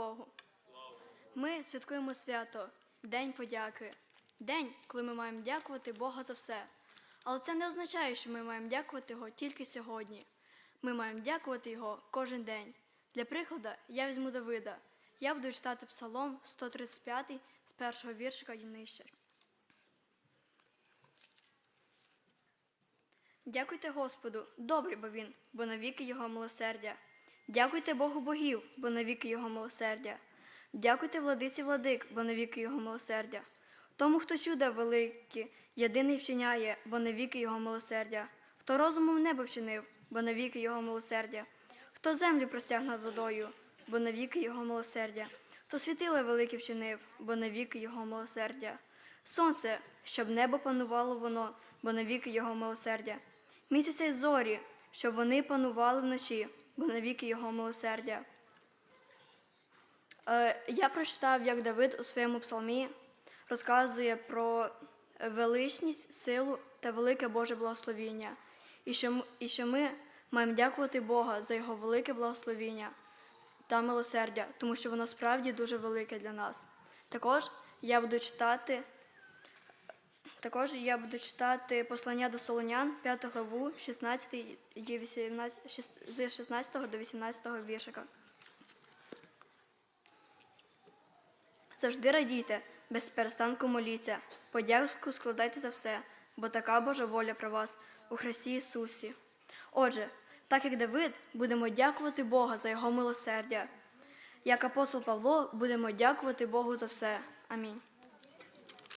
Богу. Ми святкуємо свято, День подяки. День, коли ми маємо дякувати Бога за все. Але це не означає, що ми маємо дякувати Його тільки сьогодні. Ми маємо дякувати Його кожен день. Для прикладу, я візьму Давида. Я буду читати Псалом 135 з першого віршика і. Дякуйте Господу, добрий бо він, бо навіки його милосердя. Дякуйте Богу богів, бо навіки його милосердя. Дякуйте владиці владик, бо навіки його милосердя. Тому, хто чуда великі, єдиний вчиняє, бо навіки його милосердя. Хто розумом небо вчинив, бо навіки його милосердя. Хто землю простяг над водою, бо навіки його милосердя. Хто світила велике вчинив, бо навіки його милосердя. Сонце, щоб небо панувало воно, бо навіки його милосердя. Місяця й зорі, щоб вони панували вночі, бо навіки його милосердя. Е, Я прочитав, як Давид у своєму псалмі розказує про величність, силу та велике Боже благословіння, і що, і що ми маємо дякувати Бога за його велике благословіння та милосердя, тому що воно справді дуже велике для нас. Також я буду читати. Також я буду читати послання до Солонян, 5 главу, 16 і 18, шіс- з 16 до 18 віршика. Завжди радійте, без перестанку моліться, подяку складайте за все, бо така Божа воля про вас у Христі Ісусі. Отже, так як Давид, будемо дякувати Бога за Його милосердя. Як апостол Павло, будемо дякувати Богу за все. Амінь.